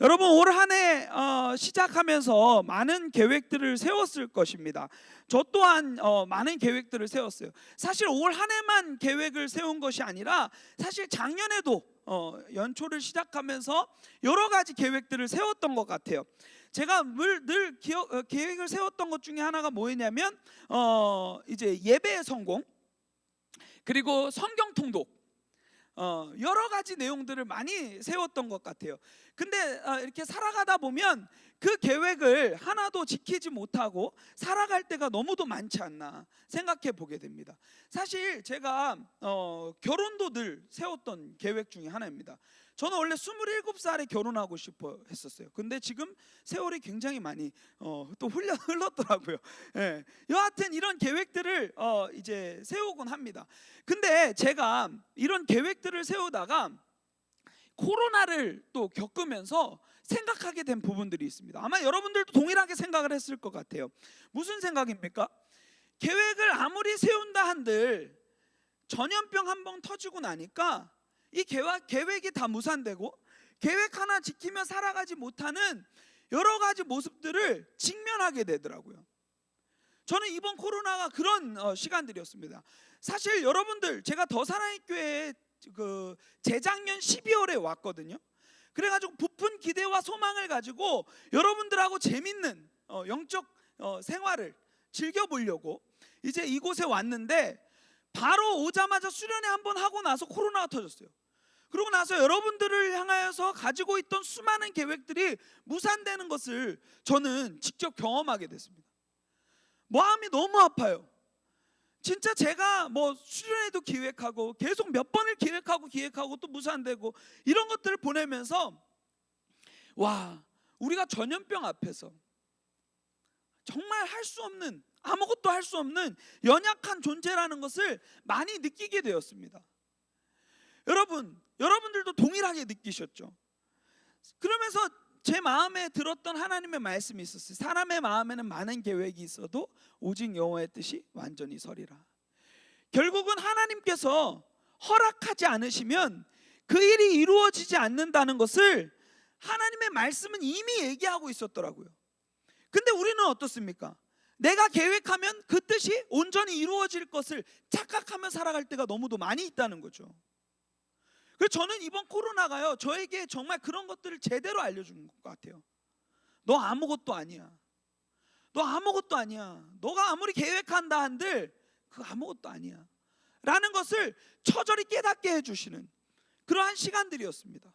여러분 올 한해 어, 시작하면서 많은 계획들을 세웠을 것입니다. 저 또한 어, 많은 계획들을 세웠어요. 사실 올 한해만 계획을 세운 것이 아니라 사실 작년에도 어, 연초를 시작하면서 여러 가지 계획들을 세웠던 것 같아요. 제가 늘, 늘 기억, 어, 계획을 세웠던 것 중에 하나가 뭐였냐면 어, 이제 예배의 성공 그리고 성경 통독 어, 여러 가지 내용들을 많이 세웠던 것 같아요. 근데 어, 이렇게 살아가다 보면 그 계획을 하나도 지키지 못하고 살아갈 때가 너무도 많지 않나 생각해 보게 됩니다. 사실 제가 어, 결혼도 늘 세웠던 계획 중에 하나입니다. 저는 원래 27살에 결혼하고 싶어 했었어요. 근데 지금 세월이 굉장히 많이 어, 또 흘러 흘렀더라고요. 예. 여하튼 이런 계획들을 어, 이제 세우곤 합니다. 근데 제가 이런 계획들을 세우다가 코로나를 또 겪으면서 생각하게 된 부분들이 있습니다. 아마 여러분들도 동일하게 생각을 했을 것 같아요. 무슨 생각입니까? 계획을 아무리 세운다 한들 전염병 한 번 터지고 나니까 이 계획, 계획이 다 무산되고 계획 하나 지키며 살아가지 못하는 여러 가지 모습들을 직면하게 되더라고요. 저는 이번 코로나가 그런 어, 시간들이었습니다. 사실 여러분들 제가 더 사랑의 교회에 그 재작년 12월에 왔거든요. 그래가지고 부푼 기대와 소망을 가지고 여러분들하고 재밌는 어, 영적 어, 생활을 즐겨보려고 이제 이곳에 왔는데 바로 오자마자 수련회 한 번 하고 나서 코로나가 터졌어요. 그러고 나서 여러분들을 향하여서 가지고 있던 수많은 계획들이 무산되는 것을 저는 직접 경험하게 됐습니다. 마음이 너무 아파요. 진짜 제가 뭐 수련회도 기획하고 계속 몇 번을 기획하고 기획하고 또 무산되고 이런 것들을 보내면서 와 우리가 전염병 앞에서 정말 할 수 없는 아무것도 할 수 없는 연약한 존재라는 것을 많이 느끼게 되었습니다. 여러분 여러분들도 동일하게 느끼셨죠? 그러면서 제 마음에 들었던 하나님의 말씀이 있었어요. 사람의 마음에는 많은 계획이 있어도 오직 여호와의 뜻이 완전히 서리라. 결국은 하나님께서 허락하지 않으시면 그 일이 이루어지지 않는다는 것을 하나님의 말씀은 이미 얘기하고 있었더라고요. 근데 우리는 어떻습니까? 내가 계획하면 그 뜻이 온전히 이루어질 것을 착각하며 살아갈 때가 너무도 많이 있다는 거죠. 그래서 저는 이번 코로나가요 저에게 정말 그런 것들을 제대로 알려준 것 같아요. 너 아무것도 아니야. 너 아무것도 아니야. 너가 아무리 계획한다 한들 그 아무것도 아니야. 라는 것을 처절히 깨닫게 해주시는 그러한 시간들이었습니다.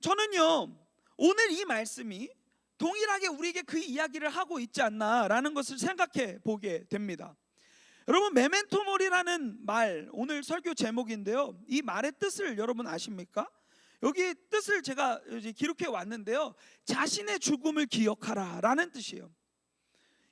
저는요 오늘 이 말씀이 동일하게 우리에게 그 이야기를 하고 있지 않나라는 것을 생각해 보게 됩니다. 여러분 메멘토몰이라는 말 오늘 설교 제목인데요. 이 말의 뜻을 여러분 아십니까? 여기 뜻을 제가 기록해 왔는데요. 자신의 죽음을 기억하라라는 뜻이에요.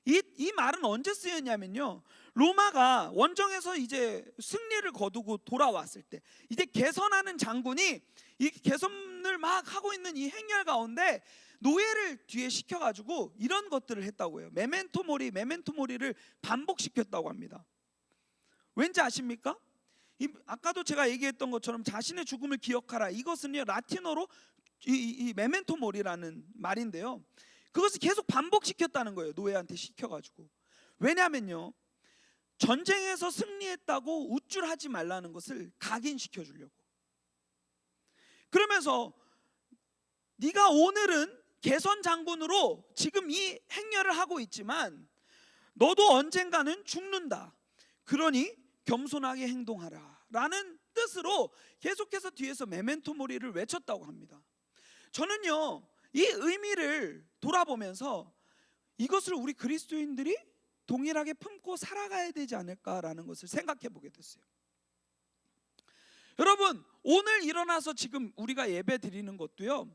이, 이 말은 언제 쓰였냐면요. 로마가 원정에서 이제 승리를 거두고 돌아왔을 때 이제 개선하는 장군이 이 개선을 막 하고 있는 이 행렬 가운데 노예를 뒤에 시켜가지고 이런 것들을 했다고 해요. 메멘토 모리, 메멘토 모리를 반복시켰다고 합니다. 왠지 아십니까? 이, 아까도 제가 얘기했던 것처럼 자신의 죽음을 기억하라. 이것은요 라틴어로 이, 이, 이 메멘토 모리라는 말인데요. 그것을 계속 반복시켰다는 거예요. 노예한테 시켜가지고. 왜냐하면요. 전쟁에서 승리했다고 우쭐하지 말라는 것을 각인시켜 주려고. 그러면서 네가 오늘은 개선 장군으로 지금 이 행렬을 하고 있지만 너도 언젠가는 죽는다. 그러니 겸손하게 행동하라. 라는 뜻으로 계속해서 뒤에서 메멘토 모리를 외쳤다고 합니다. 저는요, 이 의미를 돌아보면서 이것을 우리 그리스도인들이 동일하게 품고 살아가야 되지 않을까라는 것을 생각해 보게 됐어요. 여러분, 오늘 일어나서 지금 우리가 예배 드리는 것도요,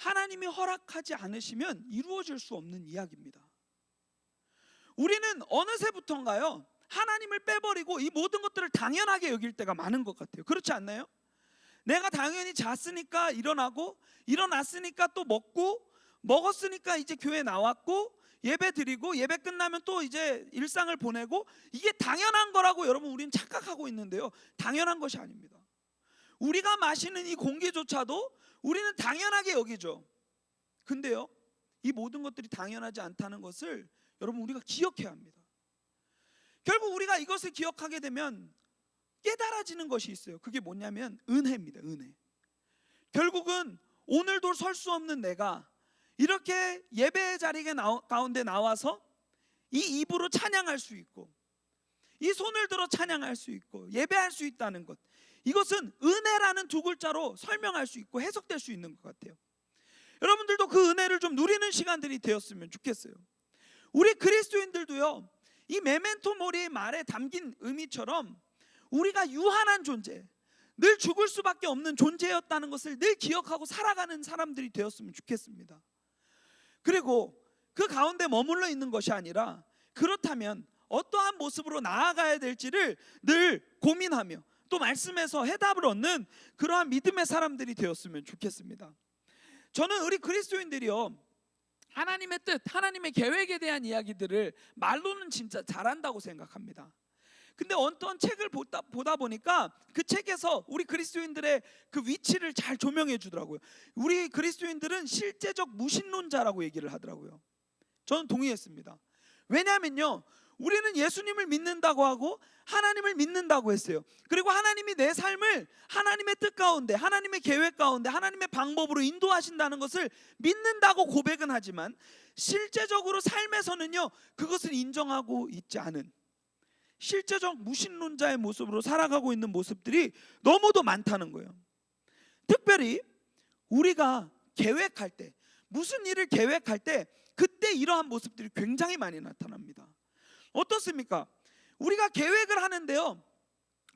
하나님이 허락하지 않으시면 이루어질 수 없는 이야기입니다. 우리는 어느새부턴가요, 하나님을 빼버리고 이 모든 것들을 당연하게 여길 때가 많은 것 같아요. 그렇지 않나요? 내가 당연히 잤으니까 일어나고, 일어났으니까 또 먹고, 먹었으니까 이제 교회 나왔고, 예배 드리고, 예배 끝나면 또 이제 일상을 보내고, 이게 당연한 거라고 여러분 우리는 착각하고 있는데요. 당연한 것이 아닙니다. 우리가 마시는 이 공기조차도 우리는 당연하게 여기죠. 근데요, 이 모든 것들이 당연하지 않다는 것을 여러분 우리가 기억해야 합니다. 결국 우리가 이것을 기억하게 되면 깨달아지는 것이 있어요. 그게 뭐냐면 은혜입니다. 은혜. 결국은 오늘도 설 수 없는 내가 이렇게 예배의 자리에 가운데 나와서 이 입으로 찬양할 수 있고 이 손을 들어 찬양할 수 있고 예배할 수 있다는 것 이것은 은혜라는 두 글자로 설명할 수 있고 해석될 수 있는 것 같아요. 여러분들도 그 은혜를 좀 누리는 시간들이 되었으면 좋겠어요. 우리 그리스도인들도요. 이 메멘토 모리의 말에 담긴 의미처럼 우리가 유한한 존재, 늘 죽을 수밖에 없는 존재였다는 것을 늘 기억하고 살아가는 사람들이 되었으면 좋겠습니다. 그리고 그 가운데 머물러 있는 것이 아니라 그렇다면 어떠한 모습으로 나아가야 될지를 늘 고민하며 또 말씀에서 해답을 얻는 그러한 믿음의 사람들이 되었으면 좋겠습니다. 저는 우리 그리스도인들이요. 하나님의 뜻, 하나님의 계획에 대한 이야기들을 말로는 진짜 잘한다고 생각합니다. 근데 어떤 책을 보다, 보다 보니까 그 책에서 우리 그리스도인들의 그 위치를 잘 조명해 주더라고요. 우리 그리스도인들은 실제적 무신론자라고 얘기를 하더라고요. 저는 동의했습니다. 왜냐하면요. 우리는 예수님을 믿는다고 하고 하나님을 믿는다고 했어요. 그리고 하나님이 내 삶을 하나님의 뜻 가운데, 하나님의 계획 가운데, 하나님의 방법으로 인도하신다는 것을 믿는다고 고백은 하지만 실제적으로 삶에서는요, 그것을 인정하고 있지 않은 실제적 무신론자의 모습으로 살아가고 있는 모습들이 너무도 많다는 거예요. 특별히 우리가 계획할 때, 무슨 일을 계획할 때, 그때 이러한 모습들이 굉장히 많이 나타납니다. 어떻습니까? 우리가 계획을 하는데요.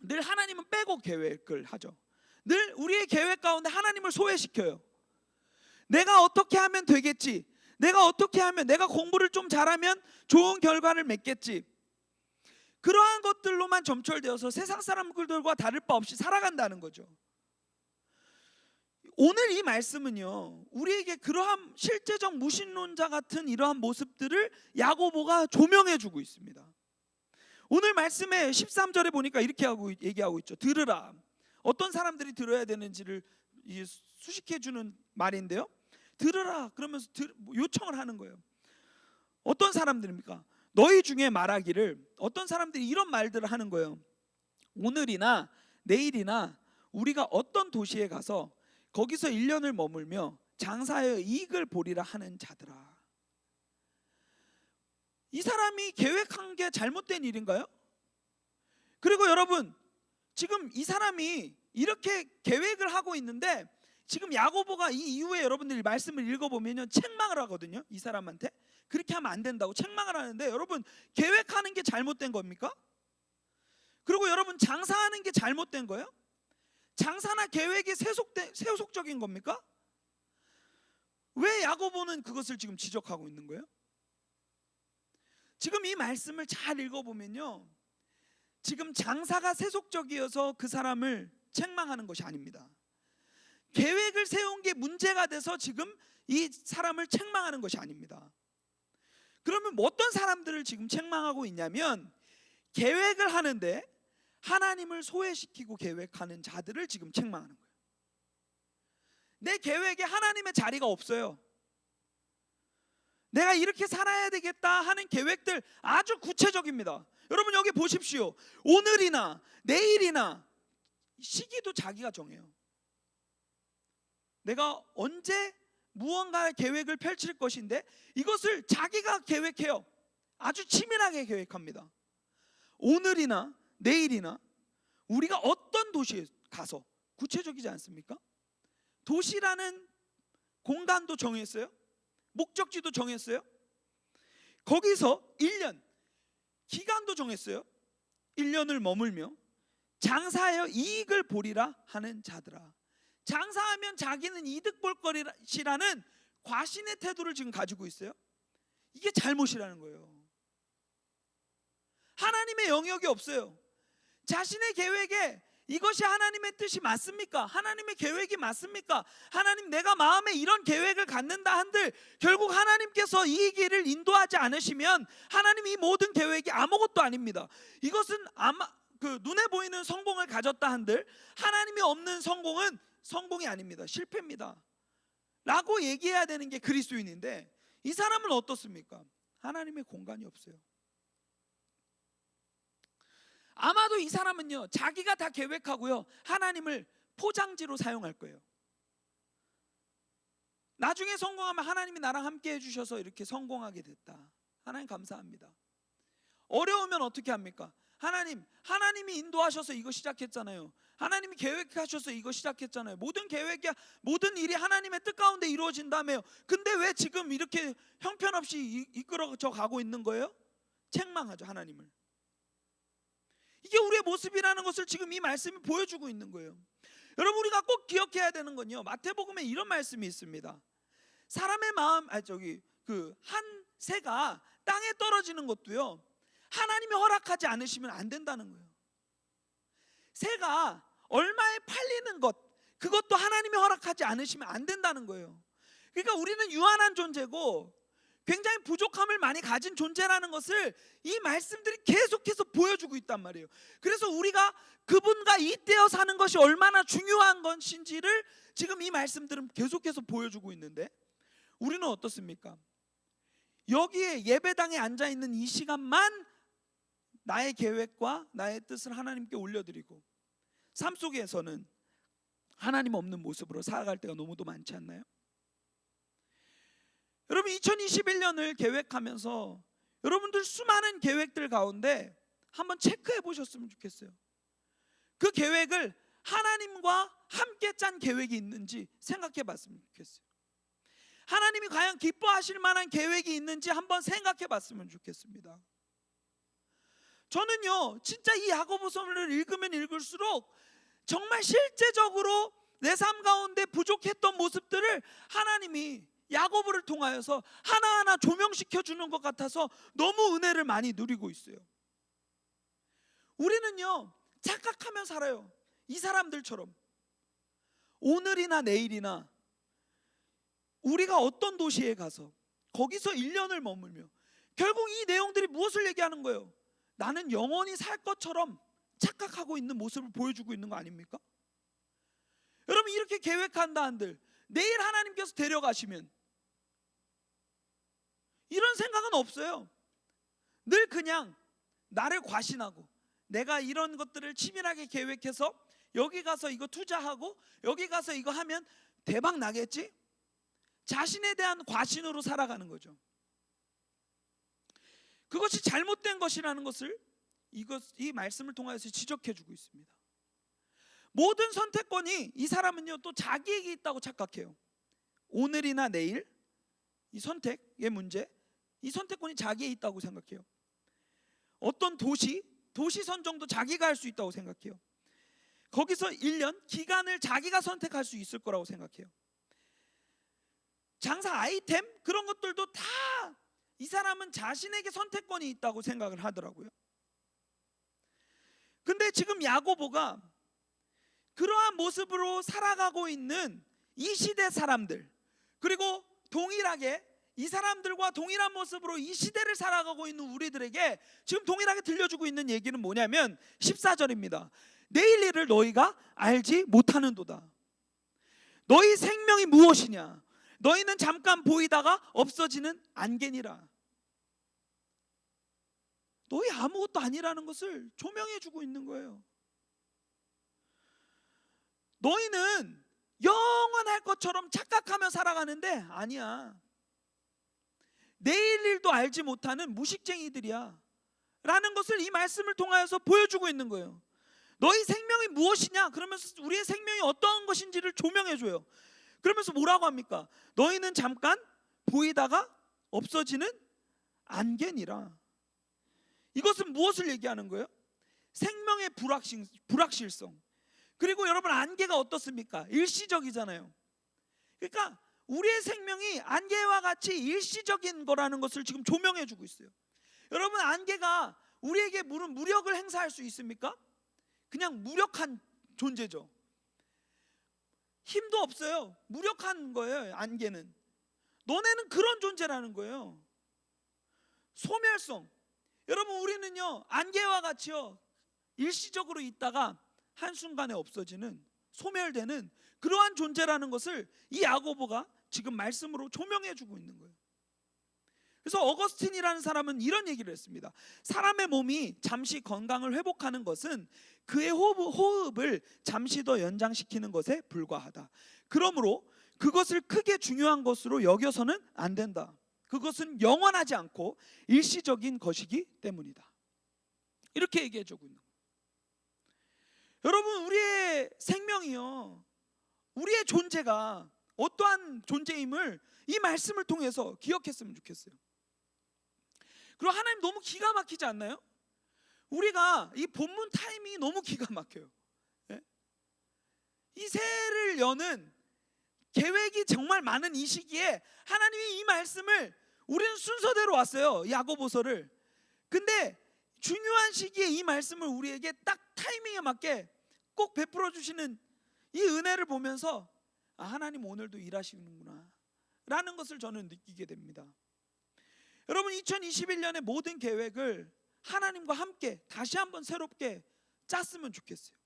늘 하나님은 빼고 계획을 하죠. 늘 우리의 계획 가운데 하나님을 소외시켜요. 내가 어떻게 하면 되겠지. 내가 어떻게 하면 내가 공부를 좀 잘하면 좋은 결과를 맺겠지. 그러한 것들로만 점철되어서 세상 사람들과 다를 바 없이 살아간다는 거죠. 오늘 이 말씀은요. 우리에게 그러한 실제적 무신론자 같은 이러한 모습들을 야고보가 조명해 주고 있습니다. 오늘 말씀에 13절에 보니까 이렇게 하고 얘기하고 있죠. 들으라. 어떤 사람들이 들어야 되는지를 이 수식해 주는 말인데요. 들으라 그러면서 요청을 하는 거예요. 어떤 사람들입니까? 너희 중에 말하기를 어떤 사람들이 이런 말들을 하는 거예요. 오늘이나 내일이나 우리가 어떤 도시에 가서 거기서 1년을 머물며 장사하여 이익을 보리라 하는 자들아. 이 사람이 계획한 게 잘못된 일인가요? 그리고 여러분 지금 이 사람이 이렇게 계획을 하고 있는데 지금 야고보가 이 이후에 여러분들이 말씀을 읽어보면요 책망을 하거든요 이 사람한테 그렇게 하면 안 된다고 책망을 하는데 여러분 계획하는 게 잘못된 겁니까? 그리고 여러분 장사하는 게 잘못된 거예요? 장사나 계획이 세속된 세속적인 겁니까? 왜 야고보는 그것을 지금 지적하고 있는 거예요? 지금 이 말씀을 잘 읽어보면요. 지금 장사가 세속적이어서 그 사람을 책망하는 것이 아닙니다. 계획을 세운 게 문제가 돼서 지금 이 사람을 책망하는 것이 아닙니다. 그러면 뭐 어떤 사람들을 지금 책망하고 있냐면 계획을 하는데 하나님을 소외시키고 계획하는 자들을 지금 책망하는 거예요. 내 계획에 하나님의 자리가 없어요. 내가 이렇게 살아야 되겠다 하는 계획들 아주 구체적입니다. 여러분 여기 보십시오. 오늘이나 내일이나 시기도 자기가 정해요. 내가 언제 무언가 계획을 펼칠 것인데 이것을 자기가 계획해요. 아주 치밀하게 계획합니다. 오늘이나 내일이나 우리가 어떤 도시에 가서 구체적이지 않습니까? 도시라는 공간도 정했어요. 목적지도 정했어요. 거기서 1년 기간도 정했어요. 1년을 머물며 장사하여 이익을 보리라 하는 자들아. 장사하면 자기는 이득 볼 것이라는 과신의 태도를 지금 가지고 있어요. 이게 잘못이라는 거예요. 하나님의 영역이 없어요. 자신의 계획에 이것이 하나님의 뜻이 맞습니까? 하나님의 계획이 맞습니까? 하나님 내가 마음에 이런 계획을 갖는다 한들 결국 하나님께서 이 길을 인도하지 않으시면 하나님 이 모든 계획이 아무것도 아닙니다. 이것은 아마 그 눈에 보이는 성공을 가졌다 한들 하나님이 없는 성공은 성공이 아닙니다. 실패입니다. 라고 얘기해야 되는 게 그리스도인인데 이 사람은 어떻습니까? 하나님의 공간이 없어요. 아마도 이 사람은요, 자기가 다 계획하고요, 하나님을 포장지로 사용할 거예요. 나중에 성공하면 하나님이 나랑 함께 해주셔서 이렇게 성공하게 됐다. 하나님 감사합니다. 어려우면 어떻게 합니까? 하나님, 하나님이 인도하셔서 이거 시작했잖아요. 하나님이 계획하셔서 이거 시작했잖아요. 모든 계획이 모든 일이 하나님의 뜻 가운데 이루어진다며요. 근데 왜 지금 이렇게 형편없이 이- 이끌어져 가고 있는 거예요? 책망하죠 하나님을. 이게 우리의 모습이라는 것을 지금 이 말씀이 보여주고 있는 거예요. 여러분 우리가 꼭 기억해야 되는 건요. 마태복음에 이런 말씀이 있습니다. 사람의 마음, 아 저기 그 한 새가 땅에 떨어지는 것도요. 하나님이 허락하지 않으시면 안 된다는 거예요. 새가 얼마에 팔리는 것 그것도 하나님이 허락하지 않으시면 안 된다는 거예요. 그러니까 우리는 유한한 존재고 굉장히 부족함을 많이 가진 존재라는 것을 이 말씀들이 계속해서 보여주고 있단 말이에요. 그래서 우리가 그분과 이때어 사는 것이 얼마나 중요한 것인지를 지금 이 말씀들은 계속해서 보여주고 있는데 우리는 어떻습니까? 여기에 예배당에 앉아 있는 이 시간만 나의 계획과 나의 뜻을 하나님께 올려드리고 삶 속에서는 하나님 없는 모습으로 살아갈 때가 너무도 많지 않나요? 여러분 2021년을 계획하면서 여러분들 수많은 계획들 가운데 한번 체크해 보셨으면 좋겠어요. 그 계획을 하나님과 함께 짠 계획이 있는지 생각해 봤으면 좋겠어요. 하나님이 과연 기뻐하실 만한 계획이 있는지 한번 생각해 봤으면 좋겠습니다. 저는요, 진짜 이 야고보서를 읽으면 읽을수록 정말 실제적으로 내 삶 가운데 부족했던 모습들을 하나님이 야고보를 통하여서 하나하나 조명시켜 주는 것 같아서 너무 은혜를 많이 누리고 있어요. 우리는요, 착각하며 살아요. 이 사람들처럼. 오늘이나 내일이나 우리가 어떤 도시에 가서 거기서 1년을 머물며 결국 이 내용들이 무엇을 얘기하는 거예요? 나는 영원히 살 것처럼 착각하고 있는 모습을 보여주고 있는 거 아닙니까? 여러분 이렇게 계획한다 한들 내일 하나님께서 데려가시면 이런 생각은 없어요. 늘 그냥 나를 과신하고 내가 이런 것들을 치밀하게 계획해서 여기 가서 이거 투자하고 여기 가서 이거 하면 대박 나겠지? 자신에 대한 과신으로 살아가는 거죠. 그것이 잘못된 것이라는 것을 이것 이 말씀을 통해서 지적해 주고 있습니다. 모든 선택권이 이 사람은요 또 자기에게 있다고 착각해요. 오늘이나 내일 이 선택의 문제, 이 선택권이 자기에 있다고 생각해요. 어떤 도시, 도시 선정도 자기가 할 수 있다고 생각해요. 거기서 1년 기간을 자기가 선택할 수 있을 거라고 생각해요. 장사 아이템 그런 것들도 다 이 사람은 자신에게 선택권이 있다고 생각을 하더라고요. 근데 지금 야고보가 그러한 모습으로 살아가고 있는 이 시대 사람들 그리고 동일하게 이 사람들과 동일한 모습으로 이 시대를 살아가고 있는 우리들에게 지금 동일하게 들려주고 있는 얘기는 뭐냐면 14절입니다. 내일 일을 너희가 알지 못하는도다. 너희 생명이 무엇이냐? 너희는 잠깐 보이다가 없어지는 안개니라. 너희 아무것도 아니라는 것을 조명해 주고 있는 거예요. 너희는 영원할 것처럼 착각하며 살아가는데 아니야. 내일 일도 알지 못하는 무식쟁이들이야. 라는 것을 이 말씀을 통하여서 보여주고 있는 거예요. 너희 생명이 무엇이냐? 그러면서 우리의 생명이 어떠한 것인지를 조명해 줘요. 그러면서 뭐라고 합니까? 너희는 잠깐 보이다가 없어지는 안개니라. 이것은 무엇을 얘기하는 거예요? 생명의 불확실, 불확실성. 그리고 여러분 안개가 어떻습니까? 일시적이잖아요. 그러니까 우리의 생명이 안개와 같이 일시적인 거라는 것을 지금 조명해 주고 있어요. 여러분 안개가 우리에게 무슨 무력을 행사할 수 있습니까? 그냥 무력한 존재죠. 힘도 없어요. 무력한 거예요. 안개는. 너네는 그런 존재라는 거예요. 소멸성. 여러분 우리는요 안개와 같이요 일시적으로 있다가 한순간에 없어지는 소멸되는 그러한 존재라는 것을 이 야고보가 지금 말씀으로 조명해 주고 있는 거예요. 그래서 어거스틴이라는 사람은 이런 얘기를 했습니다. 사람의 몸이 잠시 건강을 회복하는 것은 그의 호흡, 호흡을 잠시 더 연장시키는 것에 불과하다. 그러므로 그것을 크게 중요한 것으로 여겨서는 안 된다. 그것은 영원하지 않고 일시적인 것이기 때문이다. 이렇게 얘기해 주고 있는. 여러분 우리의 생명이요. 우리의 존재가 어떠한 존재임을 이 말씀을 통해서 기억했으면 좋겠어요. 그리고 하나님 너무 기가 막히지 않나요? 우리가 이 본문 타이밍이 너무 기가 막혀요. 예? 이 새해를 여는 계획이 정말 많은 이 시기에 하나님이 이 말씀을 우리는 순서대로 왔어요. 야고보서를. 근데 중요한 시기에 이 말씀을 우리에게 딱 타이밍에 맞게 꼭 베풀어 주시는 이 은혜를 보면서 아, 하나님 오늘도 일하시는구나 라는 것을 저는 느끼게 됩니다. 여러분 2021년의 모든 계획을 하나님과 함께 다시 한번 새롭게 짰으면 좋겠어요.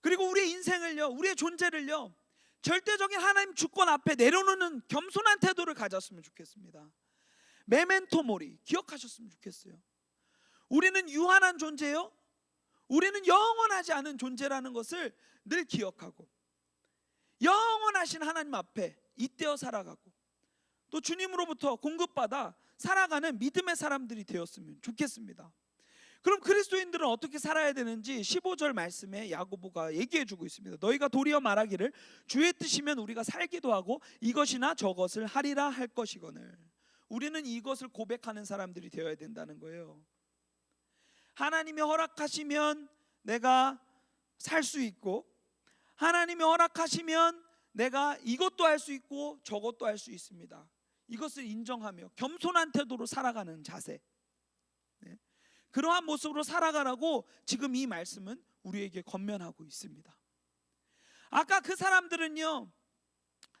그리고 우리의 인생을요, 우리의 존재를요, 절대적인 하나님 주권 앞에 내려놓는 겸손한 태도를 가졌으면 좋겠습니다. 메멘토 모리 기억하셨으면 좋겠어요. 우리는 유한한 존재요. 우리는 영원하지 않은 존재라는 것을 늘 기억하고 영원하신 하나님 앞에 잇대어 살아가고 또 주님으로부터 공급받아 살아가는 믿음의 사람들이 되었으면 좋겠습니다. 그럼 그리스도인들은 어떻게 살아야 되는지 15절 말씀에 야고보가 얘기해 주고 있습니다. 너희가 도리어 말하기를 주의 뜻이면 우리가 살기도 하고 이것이나 저것을 하리라 할 것이거늘. 우리는 이것을 고백하는 사람들이 되어야 된다는 거예요. 하나님이 허락하시면 내가 살 수 있고 하나님이 허락하시면 내가 이것도 할 수 있고 저것도 할 수 있습니다. 이것을 인정하며 겸손한 태도로 살아가는 자세. 네. 그러한 모습으로 살아가라고 지금 이 말씀은 우리에게 권면하고 있습니다. 아까 그 사람들은요,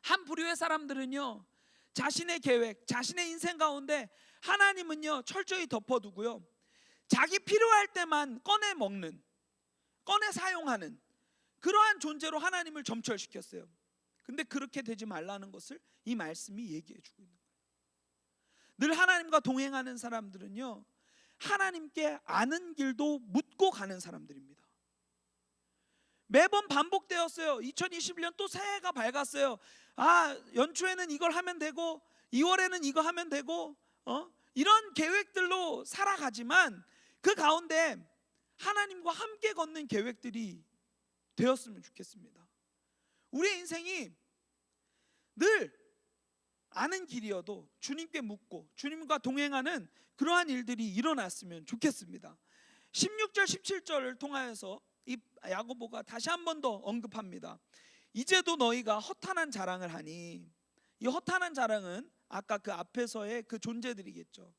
한 부류의 사람들은요, 자신의 계획, 자신의 인생 가운데 하나님은요, 철저히 덮어두고요, 자기 필요할 때만 꺼내 먹는, 꺼내 사용하는 그러한 존재로 하나님을 점철시켰어요. 근데 그렇게 되지 말라는 것을 이 말씀이 얘기해 주고 있는 거예요. 늘 하나님과 동행하는 사람들은요. 하나님께 아는 길도 묻고 가는 사람들입니다. 매번 반복되었어요. 2021년 또 새해가 밝았어요. 아, 연초에는 이걸 하면 되고 2월에는 이거 하면 되고 어? 이런 계획들로 살아가지만 그 가운데 하나님과 함께 걷는 계획들이 되었으면 좋겠습니다. 우리의 인생이 늘 아는 길이어도 주님께 묻고 주님과 동행하는 그러한 일들이 일어났으면 좋겠습니다. 16절 17절을 통하여서 이 야고보가 다시 한 번 더 언급합니다. 이제도 너희가 허탄한 자랑을 하니 이 허탄한 자랑은 아까 그 앞에서의 그 존재들이겠죠.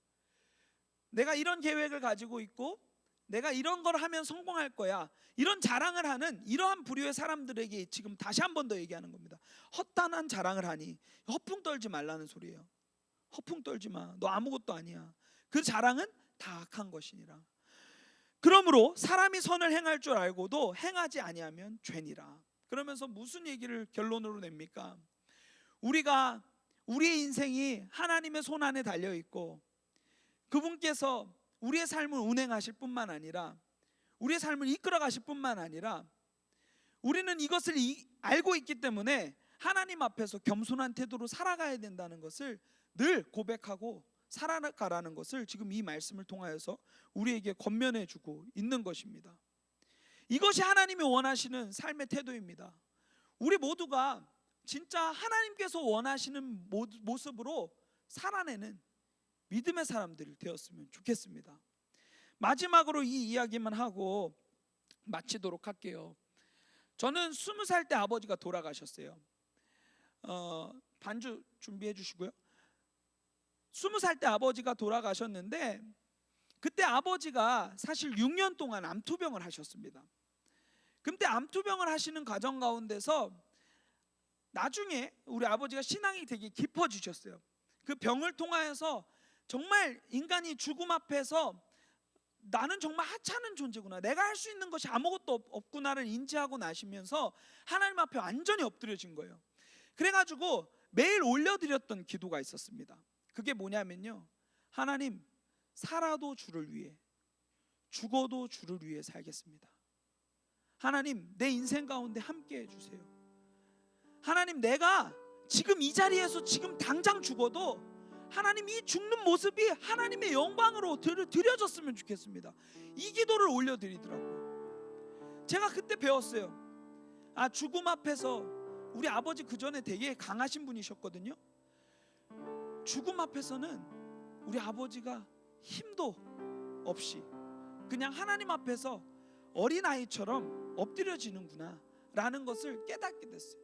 내가 이런 계획을 가지고 있고 내가 이런 걸 하면 성공할 거야. 이런 자랑을 하는 이러한 부류의 사람들에게 지금 다시 한 번 더 얘기하는 겁니다. 헛단한 자랑을 하니 허풍 떨지 말라는 소리예요. 허풍 떨지 마. 너 아무것도 아니야. 그 자랑은 다 악한 것이니라. 그러므로 사람이 선을 행할 줄 알고도 행하지 아니하면 죄니라. 그러면서 무슨 얘기를 결론으로 냅니까? 우리가 우리의 인생이 하나님의 손 안에 달려 있고 그분께서 우리의 삶을 운행하실 뿐만 아니라 우리의 삶을 이끌어 가실 뿐만 아니라 우리는 이것을 이, 알고 있기 때문에 하나님 앞에서 겸손한 태도로 살아가야 된다는 것을 늘 고백하고 살아가라는 것을 지금 이 말씀을 통하여서 우리에게 권면해 주고 있는 것입니다. 이것이 하나님이 원하시는 삶의 태도입니다. 우리 모두가 진짜 하나님께서 원하시는 모- 모습으로 살아내는 믿음의 사람들이 되었으면 좋겠습니다. 마지막으로 이 이야기만 하고 마치도록 할게요. 저는 스무 살 때 아버지가 돌아가셨어요. 어, 반주 준비해 주시고요. 스무 살 때 아버지가 돌아가셨는데 그때 아버지가 사실 6년 동안 암투병을 하셨습니다. 근데 암투병을 하시는 과정 가운데서 나중에 우리 아버지가 신앙이 되게 깊어지셨어요. 그 병을 통하여서 정말 인간이 죽음 앞에서 나는 정말 하찮은 존재구나. 내가 할 수 있는 것이 아무것도 없- 없구나를 인지하고 나시면서 하나님 앞에 완전히 엎드려진 거예요. 그래가지고 매일 올려드렸던 기도가 있었습니다. 그게 뭐냐면요. 하나님 살아도 주를 위해 죽어도 주를 위해 살겠습니다. 하나님 내 인생 가운데 함께 해주세요. 하나님 내가 지금 이 자리에서 지금 당장 죽어도 하나님 이 죽는 모습이 하나님의 영광으로 드- 드려졌으면 좋겠습니다. 이 기도를 올려드리더라고요. 제가 그때 배웠어요. 아 죽음 앞에서 우리 아버지 그 전에 되게 강하신 분이셨거든요. 죽음 앞에서는 우리 아버지가 힘도 없이 그냥 하나님 앞에서 어린 아이처럼 엎드려지는구나라는 것을 깨닫게 됐어요.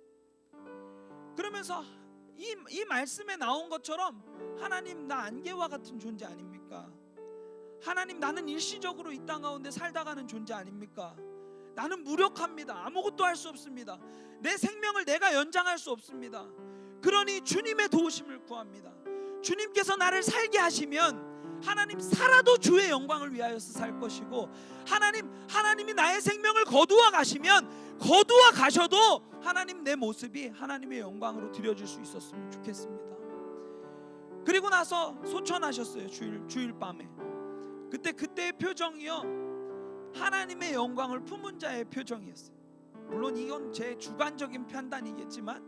그러면서 이, 이 말씀에 나온 것처럼 하나님 나 안개와 같은 존재 아닙니까? 하나님 나는 일시적으로 이 땅 가운데 살다가는 존재 아닙니까? 나는 무력합니다. 아무것도 할 수 없습니다. 내 생명을 내가 연장할 수 없습니다. 그러니 주님의 도우심을 구합니다. 주님께서 나를 살게 하시면 하나님 살아도 주의 영광을 위하여서 살 것이고 하나님 하나님이 나의 생명을 거두어 가시면 거두어 가셔도 하나님 내 모습이 하나님의 영광으로 드려질 수 있었으면 좋겠습니다. 그리고 나서 소천하셨어요 주일 주일 밤에 그때 그때의 표정이요 하나님의 영광을 품은 자의 표정이었어요. 물론 이건 제 주관적인 판단이겠지만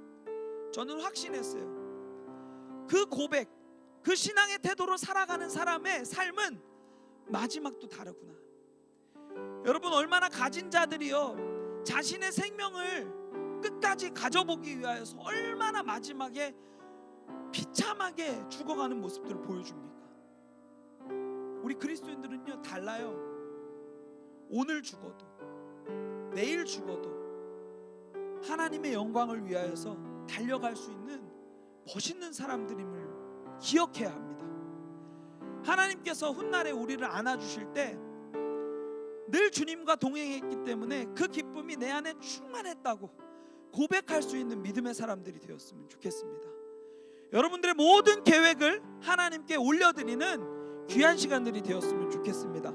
저는 확신했어요. 그 고백, 그 신앙의 태도로 살아가는 사람의 삶은 마지막도 다르구나. 여러분 얼마나 가진 자들이요 자신의 생명을 끝까지 가져보기 위하여서 얼마나 마지막에 비참하게 죽어가는 모습들을 보여줍니까? 우리 그리스도인들은요 달라요. 오늘 죽어도 내일 죽어도 하나님의 영광을 위하여서 달려갈 수 있는 멋있는 사람들임을 기억해야 합니다. 하나님께서 훗날에 우리를 안아주실 때 늘 주님과 동행했기 때문에 그 기쁨이 내 안에 충만했다고 고백할 수 있는 믿음의 사람들이 되었으면 좋겠습니다. 여러분들의 모든 계획을 하나님께 올려드리는 귀한 시간들이 되었으면 좋겠습니다.